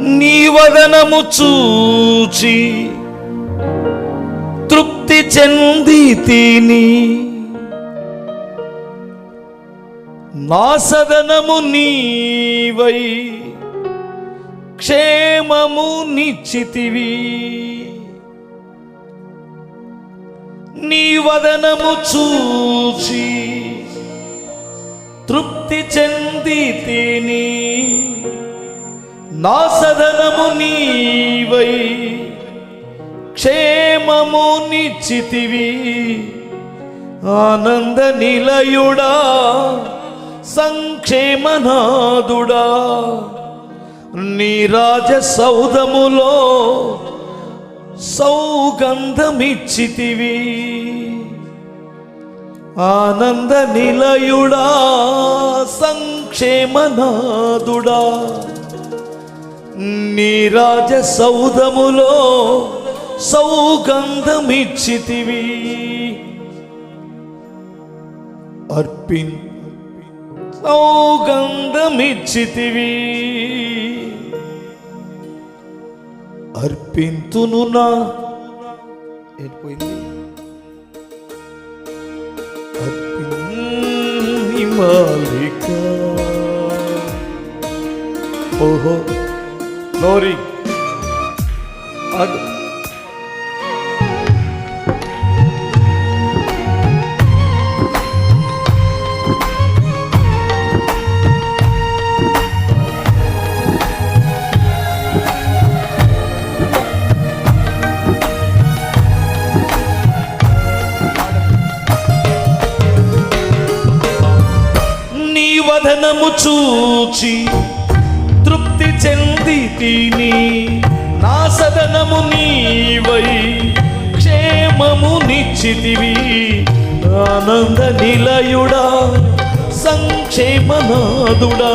నీ వదనము చూచి తృప్తి చెంది తిని నా సదనము నీవై క్షేమము నిచ్చితివి. నీ వదనము చూచి తృప్తి చెంది తిని నా సదనము నీవై క్షేమము నిచ్చితివి. ఆనంద నిలయుడా సంక్షేమనాదుడా నీ రాజ సౌదములో సౌగంధమిచ్చితివి. ఆనంద నిలయుడా సంక్షేమనాదుడా నీ రాజ సౌదములో సౌగంధమిచ్చితివి. అర్పిన్ సౌగంధమిచ్చితివి. అర్పింతును నా ఏంటిపోయింది అర్పిన్ మాలిక. ఓహో. గ్లోరీ అగ్ నీ వదనము చూచి తృప్తి చెంది తిని నా సదనము నీవై క్షేమము నిచ్చితివి ఆనంద నిలయుడా సంక్షేమనాదుడా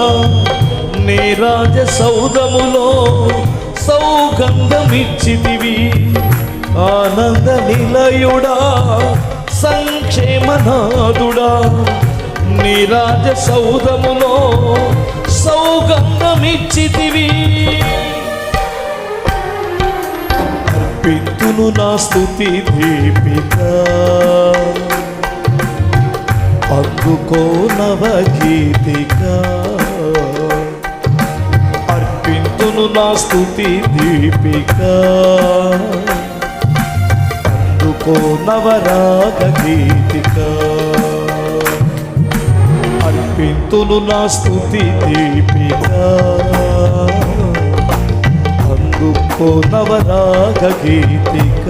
నీ రాజ సౌదములో సౌగంధమిచ్చితివి. ఆనంద నిలయుడా సంక్షేమనాదుడా నీ రాజ సౌదములో ఇచ్చితివి. అర్పితును నా స్థుతి దీపిక. అందుకో నవగీతిక అర్పింతును నా స్థుతి దీపిక. అందుకో నవరాగ గీతిక. అర్పింతును నా స్థుతి దీపిక. అందుకో నవరాగ గీతిక.